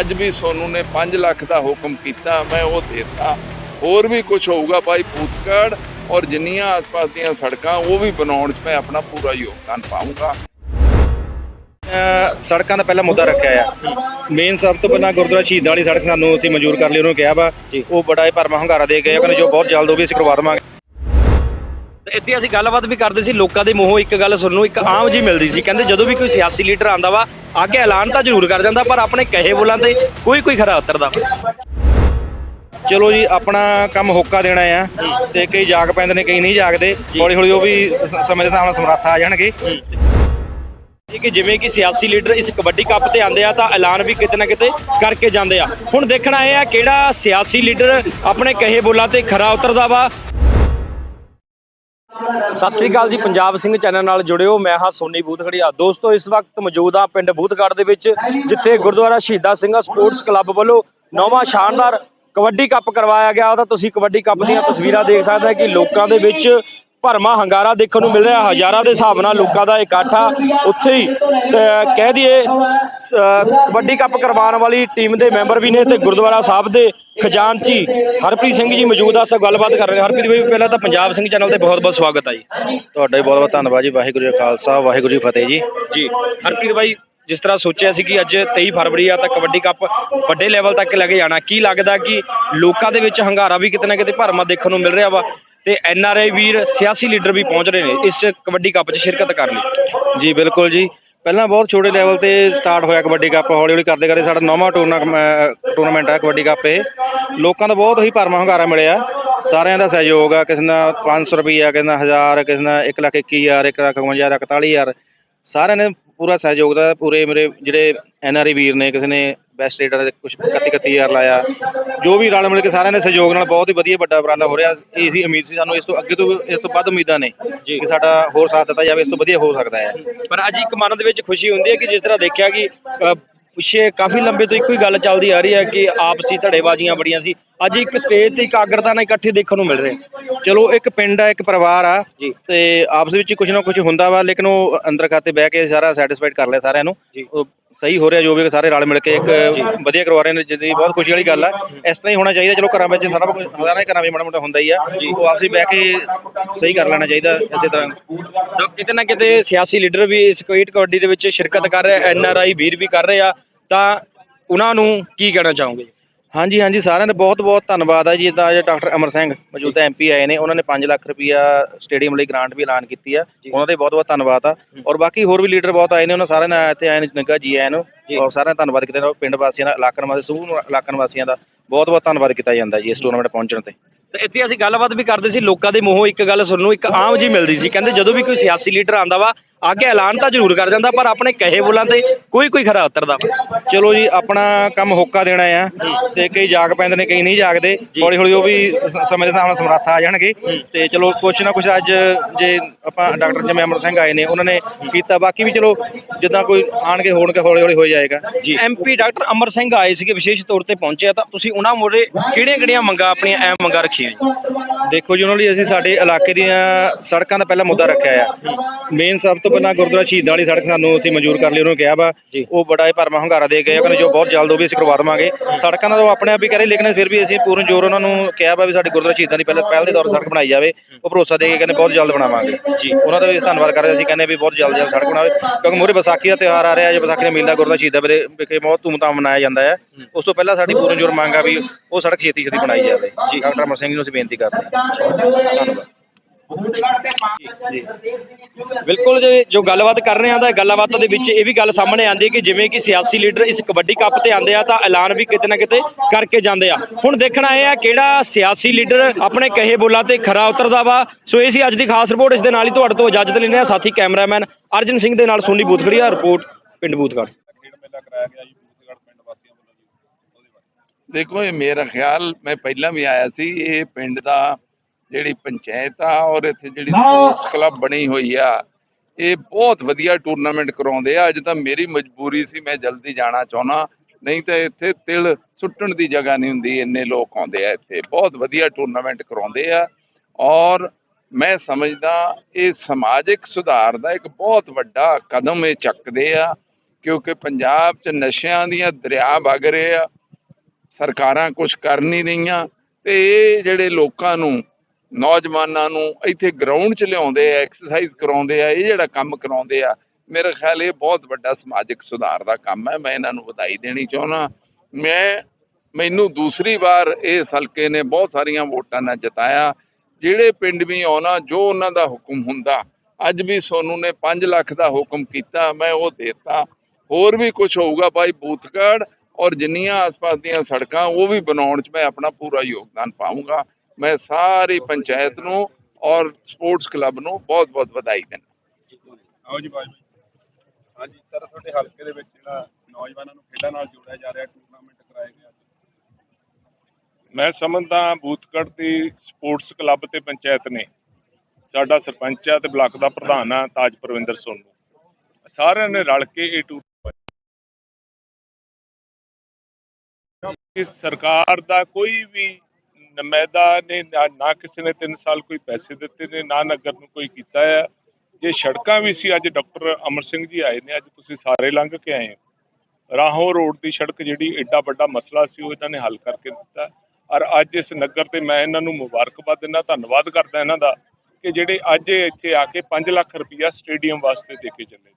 ਅੱਜ ਵੀ ਸੋਨੂ ਨੇ 5 ਲੱਖ ਦਾ ਹੁਕਮ ਕੀਤਾ ਮੈਂ ਉਹ ਦੇਤਾ। ਹੋਰ ਵੀ ਕੁਝ ਹੋਊਗਾ ਭਾਈ ਭੂਤਗੜ ਔਰ ਜਿੰਨੀਆਂ ਆਸ-ਪਾਸ ਦੀਆਂ ਸੜਕਾਂ ਉਹ ਵੀ ਬਣਾਉਣ 'ਚ ਮੈਂ ਆਪਣਾ ਪੂਰਾ ਯੋਗਦਾਨ ਪਾਉਂਗਾ ਸੜਕਾਂ ਦਾ ਪਹਿਲਾ ਮੁੱਦਾ ਰੱਖਿਆ ਆ। ਮੇਨ ਸਭ ਤੋਂ ਪਹਿਲਾਂ ਗੁਰਦੁਆਰਾ ਸ਼ਹੀਦਾਂ ਵਾਲੀ ਸੜਕ ਸਾਨੂੰ ਅਸੀਂ ਮਨਜ਼ੂਰ ਕਰ ਲਈ ਉਹਨੂੰ ਕਿਹਾ ਵਾ। ਉਹ ਬੜਾ ਹੀ ਭਰਮਾ ਹੰਗਾਰਾ ਦੇ ਗਏ ਕਹਿੰਦੇ ਜੋ ਬਹੁਤ ਜਲਦ ਵੀ ਅਸੀਂ ਕਰਵਾ ਦੇਵਾਂਗੇ। ਇੱਥੇ ਅਸੀਂ ਗੱਲਬਾਤ ਵੀ ਕਰਦੇ ਸੀ ਲੋਕਾਂ ਦੇ ਮੂੰਹੋਂ ਇੱਕ ਗੱਲ ਸੁਣਨ ਨੂੰ ਇੱਕ ਆਮ ਜੀ ਮਿਲਦੀ ਸੀ। ਕਹਿੰਦੇ ਜਦੋਂ ਵੀ ਕੋਈ ਸਿਆਸੀ ਲੀਡਰ ਆਂਦਾ ਵਾ ਆ ਕੇ ਐਲਾਨ ਤਾਂ ਜ਼ਰੂਰ ਕਰ ਜਾਂਦਾ ਪਰ ਆਪਣੇ ਕਹੇ ਬੋਲਾਂ ਤੇ ਕੋਈ ਕੋਈ ਖਰਾ ਉਤਰਦਾ। ਚਲੋ ਜੀ ਆਪਣਾ ਕੰਮ ਹੋਕਾ ਦੇਣਾ ਆ ਤੇ ਕਈ ਜਾਗ ਪੈਂਦੇ ਨੇ ਕਈ ਨਹੀਂ ਜਾਗਦੇ। ਹੌਲੀ ਹੌਲੀ ਉਹ ਵੀ ਸਮੇਂ ਦੇ ਨਾਲ ਸਮਰੱਥ ਆ ਜਾਣਗੇ। ਕਿ ਜਿਵੇਂ ਕਿ ਸਿਆਸੀ ਲੀਡਰ ਇਸ ਕਬੱਡੀ ਕੱਪ ਤੇ ਆਂਦੇ ਆ ਤਾਂ ਐਲਾਨ ਵੀ ਕਿਤੇ ਨਾ ਕਿਤੇ ਕਰਕੇ ਜਾਂਦੇ ਆ। ਹੁਣ ਦੇਖਣਾ ਇਹ ਆ ਕਿਹੜਾ ਸਿਆਸੀ ਲੀਡਰ ਆਪਣੇ ਕਹੇ ਬੋਲਾਂ ਤੇ ਖਰਾ ਉਤਰਦਾ ਵਾ। ਸਤਿ ਸ੍ਰੀ ਅਕਾਲ ਜੀ, ਪੰਜਾਬ ਸਿੰਘ ਚੈਨਲ ਨਾਲ ਜੁੜਿਓ। ਮੈਂ ਹਾਂ ਸੋਨੀ ਬੂਤਖੜੀਆ ਦੋਸਤੋ, ਇਸ ਵਕਤ ਮੌਜੂਦ ਆ ਪਿੰਡ ਬੂਥਗੜ ਦੇ ਵਿੱਚ, ਜਿੱਥੇ ਗੁਰਦੁਆਰਾ ਸ਼ਹੀਦਾਂ ਸਿੰਘਾਂ ਸਪੋਰਟਸ ਕਲੱਬ ਵੱਲੋਂ ਨੌਵਾਂ ਸ਼ਾਨਦਾਰ ਕਬੱਡੀ ਕੱਪ ਕਰਵਾਇਆ ਗਿਆ। ਉਹਦਾ ਤੁਸੀਂ ਕਬੱਡੀ ਕੱਪ ਦੀਆਂ ਤਸਵੀਰਾਂ ਦੇਖ ਸਕਦੇ ਹੋ ਕਿ ਲੋਕਾਂ ਦੇ ਵਿੱਚ ਭਰਮਾ ਹੰਗਾਰਾ ਦੇਖਣ ਨੂੰ ਮਿਲ ਰਿਹਾ। ਹਜ਼ਾਰਾਂ ਦੇ ਹਿਸਾਬ ਨਾਲ ਲੋਕਾਂ ਦਾ ਇਕੱਠ ਆ ਉੱਥੇ ਹੀ ਕਹਿ ਦਈਏ ਕਬੱਡੀ ਕੱਪ ਕਰਵਾਉਣ ਵਾਲੀ ਟੀਮ ਦੇ ਮੈਂਬਰ ਵੀ ਨੇ ਤੇ ਗੁਰਦੁਆਰਾ ਸਾਹਿਬ ਦੇ ਖਜ਼ਾਨਚੀ ਹਰਪ੍ਰੀਤ ਸਿੰਘ ਜੀ ਮੌਜੂਦ ਆ ਸੋ ਗੱਲਬਾਤ ਕਰ ਰਹੇ। ਹਰਪ੍ਰੀਤ ਭਾਈ ਪਹਿਲਾਂ ਤਾਂ ਪੰਜਾਬ ਸਿੰਘ ਚੈਨਲ ਤੇ ਬਹੁਤ ਬਹੁਤ ਸਵਾਗਤ ਆ ਜੀ। ਤੁਹਾਡਾ ਵੀ ਬਹੁਤ ਬਹੁਤ ਧੰਨਵਾਦ ਜੀ। ਵਾਹਿਗੁਰੂ ਜੀ ਖਾਲਸਾ ਵਾਹਿਗੁਰੂ ਜੀ ਫਤਿਹ ਜੀ। ਜੀ ਹਰਪ੍ਰੀਤ ਭਾਈ ਜਿਸ ਤਰ੍ਹਾਂ ਸੋਚਿਆ ਸੀ ਕਿ ਅੱਜ 23 ਫਰਵਰੀ ਆ ਤਾਂ ਕਬੱਡੀ ਕੱਪ ਵੱਡੇ ਲੈਵਲ ਤੱਕ ਲੈ ਕੇ ਜਾਣਾ। ਕੀ ਲੱਗਦਾ ਕਿ ਲੋਕਾਂ ਦੇ ਵਿੱਚ ਹੰਗਾਰਾ ਵੀ ਕਿਤੇ ਨਾ ਕਿਤੇ ਭਰਮਾ ਦੇਖਣ ਨੂੰ ਮਿਲ ਰਿਹਾ ਵਾ ਤੇ ਐਨ ਆਰ ਆਈ ਵੀਰ, ਸਿਆਸੀ ਲੀਡਰ ਵੀ ਪਹੁੰਚ ਰਹੇ ਨੇ ਇਸ ਕਬੱਡੀ ਕੱਪ 'ਚ ਸ਼ਿਰਕਤ ਕਰਨ ਲਈ। ਜੀ, ਬਿਲਕੁਲ ਜੀ। ਪਹਿਲਾਂ ਬਹੁਤ ਛੋਟੇ ਲੈਵਲ ਤੇ ਸਟਾਰਟ ਹੋਇਆ ਕਬੱਡੀ ਕੱਪ ਹੌਲੀ ਹੌਲੀ ਕਰਦੇ ਕਰਦੇ ਸਾਡਾ ਨੌਵਾਂ ਟੂਰਨਾਮੈਂਟ ਹੈ ਕਬੱਡੀ ਕੱਪ ਇਹ। ਲੋਕਾਂ ਦਾ ਬਹੁਤ ਹੀ ਭਰਮਾ ਹੰਗਾਰਾ ਮਿਲਿਆ। ਸਾਰਿਆਂ ਦਾ ਸਹਿਯੋਗ ਆ, ਕਿਸੇ ਦਾ 500 ਰੁਪਈਆ, ਕਿਸੇ ਦਾ 1000 ਕਿਸੇ ਦਾ 1 ਲੱਖ 21000 1 ਲੱਖ 51000 41000 ਸਾਰਿਆਂ ਨੇ ਪੂਰਾ ਸਹਿਯੋਗ ਦਾ ਪੂਰੇ ਮੇਰੇ ਜਿਹੜੇ ਐਨ ਆਰ ਆਈ ਵੀਰ ਨੇ ਕਿਸੇ ਨੇ ਬੈਸਟ ਰੇਡਰ ਦੇ ਕੁਝ 31 31000 ਲਾਇਆ। ਜੋ ਵੀ ਰਲ ਮਿਲ ਕੇ ਸਾਰਿਆਂ ਦੇ ਸਹਿਯੋਗ ਨਾਲ ਬਹੁਤ ਹੀ ਵਧੀਆ ਵੱਡਾ ਉਪਰਾਲਾ ਹੋ ਰਿਹਾ। ਇਹ ਸੀ ਉਮੀਦ ਸੀ ਸਾਨੂੰ ਇਸ ਤੋਂ ਅੱਗੇ ਤੋਂ ਇਸ ਤੋਂ ਵੱਧ ਉਮੀਦਾਂ ਨੇ ਕਿ ਸਾਡਾ ਹੋਰ ਸਾਥ ਦਿੱਤਾ ਜਾਵੇ ਇਸ ਤੋਂ ਵਧੀਆ ਹੋ ਸਕਦਾ ਹੈ। ਪਰ ਅੱਜ ਇੱਕ ਮਨ ਦੇ ਵਿੱਚ ਖੁਸ਼ੀ ਹੁੰਦੀ ਹੈ ਕਿ ਜਿਸ ਤਰ੍ਹਾਂ ਦੇਖਿਆ ਕਿ ਪਿੱਛੇ ਕਾਫੀ ਲੰਬੇ ਤੋਂ ਇੱਕੋ ਹੀ ਗੱਲ ਚੱਲਦੀ ਆ ਰਹੀ ਹੈ ਕਿ ਆਪਸੀ ਧੜੇਬਾਜ਼ੀਆਂ ਬੜੀਆਂ ਸੀ। ਅੱਜ ਇੱਕ ਸਟੇਜ ਤੇ ਇਕਾਗਰਤਾ ਨਾਲ ਇਕੱਠੇ ਦੇਖਣ ਨੂੰ ਮਿਲ ਰਹੇ। ਚਲੋ ਇੱਕ ਪਿੰਡ ਆ ਇੱਕ ਪਰਿਵਾਰ ਆ ਤੇ ਆਪਸ ਵਿੱਚ ਕੁਝ ਨਾ ਕੁਝ ਹੁੰਦਾ ਵਾ ਲੇਕਿਨ ਉਹ ਅੰਦਰ ਖਾਤੇ ਬਹਿ ਕੇ ਸਾਰਾ ਸੈਟੀਸਫਾਈਡ ਕਰ ਲਿਆ ਸਾਰਿਆਂ ਨੂੰ। ਸਹੀ ਹੋ ਰਿਹਾ ਜੋ ਵੀ ਸਾਰੇ ਰਲ ਮਿਲ ਕੇ ਇੱਕ ਵਧੀਆ ਕਰਵਾ ਰਹੇ ਨੇ ਜਿਹਦੀ ਬਹੁਤ ਖੁਸ਼ੀ ਵਾਲੀ ਗੱਲ ਆ। ਇਸ ਤਰ੍ਹਾਂ ਹੀ ਹੋਣਾ ਚਾਹੀਦਾ ਚਲੋ ਘਰਾਂ ਵਿੱਚ ਸਾਰਾ ਕੁਝ ਸਾਰਾ ਹੀ ਘਰਾਂ ਵਿੱਚ ਮਾੜਾ ਮੋਟਾ ਹੁੰਦਾ ਹੀ ਆ। ਉਹ ਆਪਸੀ ਬਹਿ ਕੇ ਸਹੀ ਕਰ ਲੈਣਾ ਚਾਹੀਦਾ ਇਸੇ ਤਰ੍ਹਾਂ। ਕਿਤੇ ਨਾ ਕਿਤੇ ਸਿਆਸੀ ਲੀਡਰ ਵੀ ਇਸ ਕੁਇਟ ਕਬੱਡੀ ਦੇ ਵਿੱਚ ਸ਼ਿਰਕਤ ਕਰ ਰਹੇ ਐਨ ਆਰ ਆਈ ਵੀਰ ਵੀ ਕਰ ਰਹੇ ਆ। ਤਾਂ ਉਹਨਾਂ ਨੂੰ ਕੀ ਕਹਿਣਾ ਚਾਹੋਗੇ? ਹਾਂਜੀ ਹਾਂਜੀ ਸਾਰਿਆਂ ਦਾ ਬਹੁਤ ਬਹੁਤ ਧੰਨਵਾਦ ਹੈ ਜੀ। ਜਿੱਦਾਂ ਅੱਜ ਡਾਕਟਰ ਅਮਰ ਸਿੰਘ ਮੌਜੂਦਾ ਐਮਪੀ ਆਏ ਨੇ ਉਹਨਾਂ ਨੇ 5 ਲੱਖ ਰੁਪਇਆ ਸਟੇਡੀਅਮ ਲਈ ਗ੍ਰਾਂਟ ਵੀ ਐਲਾਨ ਕੀਤੀ ਆ। ਉਹਨਾਂ ਦਾ ਬਹੁਤ ਬਹੁਤ ਧੰਨਵਾਦ ਆ। ਔਰ ਬਾਕੀ ਹੋਰ ਵੀ ਲੀਡਰ ਬਹੁਤ ਆਏ ਨੇ ਉਹਨਾਂ ਸਾਰਿਆਂ ਨੇ ਇੱਥੇ ਆਏ ਨੇ ਨਿੱਘਾ ਜੀ ਆਇਆਂ ਨੂੰ। ਔਰ ਸਾਰਿਆਂ ਦਾ ਧੰਨਵਾਦ ਕੀਤਾ ਪਿੰਡ ਵਾਸੀਆਂ ਦਾ ਇਲਾਕਾ ਨਿਵਾਸੀ ਸਮੂਹ ਇਲਾਕਾ ਨਿਵਾਸੀਆਂ ਦਾ ਬਹੁਤ ਬਹੁਤ ਧੰਨਵਾਦ ਕੀਤਾ ਜਾਂਦਾ ਜੀ ਇਸ ਟੂਰਨਾਮੈਂਟ ਪਹੁੰਚਣ ਤੇ। ਤੇ ਇੱਥੇ ਅਸੀਂ ਗੱਲਬਾਤ ਵੀ ਕਰਦੇ ਸੀ ਲੋਕਾਂ ਦੇ ਮੂੰਹੋਂ ਇੱਕ ਗੱਲ ਸੁਣਨ ਨੂੰ ਇੱਕ ਆਮ ਜੀ ਮਿਲਦੀ ਸੀ। ਕਹਿੰਦੇ ਜਦੋਂ ਵੀ ਕੋਈ ਸਿਆਸੀ ਲੀਡਰ ਆਂਦਾ ਵਾ ਆ ਕੇ ਐਲਾਨ ਤਾਂ ਜ਼ਰੂਰ ਕਰ ਜਾਂਦਾ ਪਰ ਆਪਣੇ ਕਹੇ ਬੋਲਾਂ ਤੇ ਕੋਈ ਕੋਈ ਖਰਾ ਉਤਰਦਾ। ਚਲੋ ਜੀ ਆਪਣਾ ਕੰਮ ਹੋਕਾ ਦੇਣਾ ਆ ਤੇ ਕਈ ਜਾਗ ਪੈਂਦੇ ਨੇ ਕਈ ਨਹੀਂ ਜਾਗਦੇ। ਹੌਲੀ ਹੌਲੀ ਉਹ ਵੀ ਸਮੇਂ ਦੇ ਹਿਸਾਬ ਨਾਲ ਸਮਰੱਥ ਆ ਜਾਣਗੇ। ਤੇ ਚਲੋ ਕੁਛ ਨਾ ਕੁਛ ਅੱਜ ਜੇ ਆਪਾਂ ਡਾਕਟਰ ਜਿਵੇਂ ਅਮਰ ਸਿੰਘ ਆਏ ਨੇ ਉਹਨਾਂ ਨੇ ਕੀਤਾ। ਬਾਕੀ ਵੀ ਚਲੋ ਜਿੱਦਾਂ ਕੋਈ ਆਣਗੇ ਹੋਣਗੇ ਹੌਲੀ ਹੌਲੀ ਹੋ ਜਾਏਗਾ। ਐਮਪੀ ਡਾਕਟਰ ਅਮਰ ਸਿੰਘ ਆਏ ਸੀਗੇ ਵਿਸ਼ੇਸ਼ ਤੌਰ ਤੇ ਪਹੁੰਚੇ ਆ ਤਾਂ ਤੁਸੀਂ ਉਹਨਾਂ ਮੋਰੇ ਕਿਹੜੀਆਂ ਕਿਹੜੀਆਂ ਮੰਗਾਂ ਆਪਣੀਆਂ ਐ ਮੰਗਾਂ ਰੱਖੀਆਂ ਜੀ? ਦੇਖੋ ਜੀ ਉਹਨਾਂ ਲਈ ਅਸੀਂ ਸਾਡੇ ਇਲਾਕੇ ਦੀਆਂ ਸੜਕਾਂ ਦਾ ਪਹਿਲਾ ਮੁੱਦਾ ਰੱਖਿਆ ਆ। ਮੇਨ ਸਭ ਤੋਂ ਪਹਿਲਾਂ ਗੁਰਦੁਆਰਾ ਸ਼ਹੀਦਾਂ ਵਾਲੀ ਸੜਕ ਸਾਨੂੰ ਅਸੀਂ ਮਨਜ਼ੂਰ ਕਰ ਲਈ ਉਹਨੂੰ ਕਿਹਾ ਵਾ ਉਹ ਬੜਾ ਹੀ ਭਰਮਾ ਹੰਗਾਰਾ ਦੇ ਗਏ ਕਹਿੰਦੇ ਜੋ ਬਹੁਤ ਜਲਦ ਉਹ ਵੀ ਅਸੀਂ ਕਰਵਾ ਦੇਵਾਂਗੇ। ਸੜਕਾਂ ਦਾ ਉਹ ਆਪਣੇ ਆਪ ਹੀ ਕਰੇ ਲੇਕਿਨ ਫਿਰ ਵੀ ਅਸੀਂ ਪੂਰਨ ਜ਼ੋਰ ਉਹਨਾਂ ਨੂੰ ਕਿਹਾ ਵਾ ਵੀ ਸਾਡੀ ਗੁਰਦੁਆਰਾ ਸ਼ਹੀਦਾਂ ਦੀ ਪਹਿਲੇ ਪਹਿਲ ਦੇ ਦੌਰ ਸੜਕ ਬਣਾਈ ਜਾਵੇ ਉਹ ਭਰੋਸਾ ਦੇ ਕੇ ਕਹਿੰਦੇ ਬਹੁਤ ਜਲਦ ਬਣਾਵਾਂਗੇ। ਜੀ। ਉਹਨਾਂ ਦਾ ਵੀ ਧੰਨਵਾਦ ਕਰਦੇ ਅਸੀਂ ਕਹਿੰਦੇ ਵੀ ਬਹੁਤ ਜਲਦ ਜਲਦ ਸੜਕ ਬਣਾਵੇ। ਕਿਉਂਕਿ ਮੂਹਰੇ ਵਿਸਾਖੀ ਦਾ ਤਿਉਹਾਰ ਆ ਰਿਹਾ ਹੈ ਵਿਸਾਖੀ ਦਾ ਮੇਲਾ ਗੁਰਦੁਆਰਾ ਸ਼ਹੀਦਾਂ ਵਿਖੇ ਬਹੁਤ ਧੂਮਧਾਮ ਮਨਾਇਆ ਜਾਂਦਾ ਹੈ। ਉਸ ਤੋਂ ਪਹਿਲਾਂ ਸਾਡੀ ਪੂਰਨ ਜ਼ੋਰ ਮੰਗ ਆ ਵੀ ਉਹ ਸੜਕ ਛੇਤੀ ਛੇਤੀ ਬਣਾਈ ਜਾਵੇ। ਜੀ। ਡਾਕਟਰ ਅਮਰ ਸਿੰਘ ਜੀ ਨੂੰ ਅਸੀਂ ਬੇਨਤੀ ਕਰਦੇ ਹਾਂ। ਧੰਨਵਾਦ। ਬਿਲਕੁਲ ਜੀ, ਜੋ ਗੱਲਬਾਤ ਕਰ ਰਹੇ ਆ ਤਾਂ ਗੱਲਬਾਤ ਦੇ ਵਿੱਚ ਇਹ ਵੀ ਗੱਲ ਸਾਹਮਣੇ ਆਉਂਦੀ ਹੈ ਕਿ ਜਿਵੇਂ ਕਿ ਸਿਆਸੀ ਲੀਡਰ ਇਸ ਕਬੱਡੀ ਕੱਪ ਤੇ ਆਉਂਦੇ ਆ ਤਾਂ ਐਲਾਨ ਵੀ ਕਿਤੇ ਨਾ ਕਿਤੇ ਕਰਕੇ ਜਾਂਦੇ ਆ। ਹੁਣ ਦੇਖਣਾ ਇਹ ਆ ਕਿਹੜਾ ਸਿਆਸੀ ਲੀਡਰ ਆਪਣੇ ਕਹੇ ਬੋਲਾਂ ਤੇ ਖਰਾ ਉਤਰਦਾ ਵਾ। ਸੋ ਇਹ ਸੀ ਅੱਜ ਦੀ ਖਾਸ ਰਿਪੋਰਟ, ਇਸ ਦੇ ਨਾਲ ਹੀ ਤੁਹਾਡੇ ਤੋਂ ਇਜਾਜ਼ਤ ਲੈਂਦੇ ਆ ਸਾਥੀ ਕੈਮਰਾਮੈਨ ਅਰਜਨ ਸਿੰਘ ਦੇ ਨਾਲ ਸੋਨੀ ਬੂਥਗੜੀਆ, ਰਿਪੋਰਟ ਪਿੰਡ ਬੂਥਗੜ ਦੇਖੋ, ਇਹ ਮੇਰਾ ਖਿਆਲ, ਮੈਂ ਪਹਿਲਾਂ ਵੀ ਆਇਆ ਸੀ, ਇਹ ਪਿੰਡ ਦਾ ਜਿਹੜੀ ਪੰਚਾਇਤ ਆ ਔਰ ਇੱਥੇ ਜਿਹੜੀ ਸਪੋਰਟਸ ਕਲੱਬ ਬਣੀ ਹੋਈ ਆ ਇਹ ਬਹੁਤ ਵਧੀਆ ਟੂਰਨਾਮੈਂਟ ਕਰਾਉਂਦੇ ਆ। ਅੱਜ ਤਾਂ ਮੇਰੀ ਮਜਬੂਰੀ ਸੀ ਮੈਂ ਜਲਦੀ ਜਾਣਾ ਚਾਹੁੰਦਾ। ਨਹੀਂ ਤਾਂ ਇੱਥੇ ਤਿਲ ਸੁੱਟਣ ਦੀ ਜਗ੍ਹਾ ਨਹੀਂ ਹੁੰਦੀ ਇੰਨੇ ਲੋਕ ਆਉਂਦੇ ਆ ਇੱਥੇ। ਬਹੁਤ ਵਧੀਆ ਟੂਰਨਾਮੈਂਟ ਕਰਾਉਂਦੇ ਆ। ਔਰ ਮੈਂ ਸਮਝਦਾ ਇਹ ਸਮਾਜਿਕ ਸੁਧਾਰ ਦਾ ਇੱਕ ਬਹੁਤ ਵੱਡਾ ਕਦਮ ਇਹ ਚੱਕਦੇ ਆ ਕਿਉਂਕਿ ਪੰਜਾਬ 'ਚ ਨਸ਼ਿਆਂ ਦੀਆਂ ਦਰਿਆ ਵਗ ਰਹੇ ਆ। ਸਰਕਾਰਾਂ ਕੁਝ ਕਰ ਨਹੀਂ ਰਹੀਆਂ ਤੇ ਇਹ ਜਿਹੜੇ ਲੋਕਾਂ ਨੂੰ ਨੌਜਵਾਨਾਂ ਨੂੰ ਇੱਥੇ ਗਰਾਊਂਡ 'ਚ ਲਿਆਉਂਦੇ ਆ ਐਕਸਰਸਾਈਜ਼ ਕਰਾਉਂਦੇ ਆ, ਇਹ ਜਿਹੜਾ ਕੰਮ ਕਰਾਉਂਦੇ ਆ, ਮੇਰਾ ਖਿਆਲ ਇਹ ਬਹੁਤ ਵੱਡਾ ਸਮਾਜਿਕ ਸੁਧਾਰ ਦਾ ਕੰਮ ਹੈ, ਮੈਂ ਇਹਨਾਂ ਨੂੰ ਵਧਾਈ ਦੇਣੀ ਚਾਹੁੰਦਾ। ਮੈਂ, ਮੈਨੂੰ ਦੂਸਰੀ ਵਾਰ ਇਸ ਹਲਕੇ ਨੇ ਬਹੁਤ ਸਾਰੀਆਂ ਵੋਟਾਂ ਨਾਲ ਜਿਤਾਇਆ। ਜਿਹੜੇ ਪਿੰਡ ਵੀ ਆਉਣਾ, ਜੋ ਉਹਨਾਂ ਦਾ ਹੁਕਮ ਹੁੰਦਾ, ਅੱਜ ਵੀ ਸੋਨੂ ਨੇ 5 ਲੱਖ ਦਾ ਹੁਕਮ ਕੀਤਾ, ਮੈਂ ਉਹ ਦੇਤਾ। ਹੋਰ ਵੀ ਕੁਝ ਹੋਊਗਾ ਭਾਈ ਬੂਥਗੜ ਔਰ ਜਿੰਨੀਆਂ ਆਸ-ਪਾਸ ਦੀਆਂ ਸੜਕਾਂ, ਉਹ ਵੀ ਬਣਾਉਣ 'ਚ ਮੈਂ ਆਪਣਾ ਪੂਰਾ ਯੋਗਦਾਨ ਪਾਉਂਗਾ ਮੈਂ ਸਾਰੀ ਪੰਚਾਇਤ ਨੂੰ ਔਰ ਸਪੋਰਟਸ ਕਲੱਬ ਨੂੰ ਬਹੁਤ-ਬਹੁਤ ਵਧਾਈ ਦਿੰਦਾ। ਆਓ ਜੀ ਬਾਜ। ਹਾਂਜੀ ਸਰ ਤੁਹਾਡੇ ਹਲਕੇ ਦੇ ਵਿੱਚ ਜਿਹੜਾ ਨੌਜਵਾਨਾਂ ਨੂੰ ਖੇਡਾਂ ਨਾਲ ਜੋੜਿਆ ਜਾ ਰਿਹਾ ਟੂਰਨਾਮੈਂਟ ਕਰਾਏ ਗਏ ਅੱਜ ਮੈਂ ਸਮਝਦਾ ਬੂਥਗੜ੍ਹ ਦੀ ਸਪੋਰਟਸ ਕਲੱਬ ਤੇ ਪੰਚਾਇਤ ਨੇ। ਸਾਡਾ ਸਰਪੰਚ ਆ ਤੇ ਬਲਾਕ ਦਾ ਪ੍ਰਧਾਨ ਆ ਤਾਜ ਪ੍ਰਵਿੰਦਰ ਸੋਨੂ। ਸਾਰਿਆਂ ਨੇ ਰਲ ਕੇ ਇਹ ਟੂਰਨਾਮੈਂਟ ਇਸ ਸਰਕਾਰ ਦਾ ਕੋਈ ਵੀ ਨੁਮਾਇੰਦਾ ਨੇ ਨਾ ਨਾ ਕਿਸੇ ਨੇ 3 ਸਾਲ ਕੋਈ ਪੈਸੇ ਦਿੱਤੇ ਨੇ, ਨਾ ਨਗਰ ਨੂੰ ਕੋਈ ਕੀਤਾ ਆ। ਜੇ ਸੜਕਾਂ ਵੀ ਸੀ, ਅੱਜ ਡਾਕਟਰ ਅਮਰ ਸਿੰਘ ਜੀ ਆਏ ਨੇ, ਅੱਜ ਤੁਸੀਂ ਸਾਰੇ ਲੰਘ ਕੇ ਆਏ ਹੋ। ਰਾਹੋਂ ਰੋਡ ਦੀ ਸੜਕ ਜਿਹੜੀ ਐਡਾ ਵੱਡਾ ਮਸਲਾ ਸੀ, ਉਹ ਇਹਨਾਂ ਨੇ ਹੱਲ ਕਰਕੇ ਦਿੱਤਾ। ਔਰ ਅੱਜ ਇਸ ਨਗਰ ਤੇ ਮੈਂ ਇਹਨਾਂ ਨੂੰ ਮੁਬਾਰਕਬਾਦ ਦਿੰਦਾ, ਧੰਨਵਾਦ ਕਰਦਾ ਇਹਨਾਂ ਦਾ ਕਿ ਜਿਹੜੇ ਅੱਜ ਇਹ ਇੱਥੇ ਆ ਕੇ 5 ਲੱਖ ਰੁਪਇਆ ਸਟੇਡੀਅਮ ਵਾਸਤੇ ਦੇ ਕੇ ਚੱਲੇ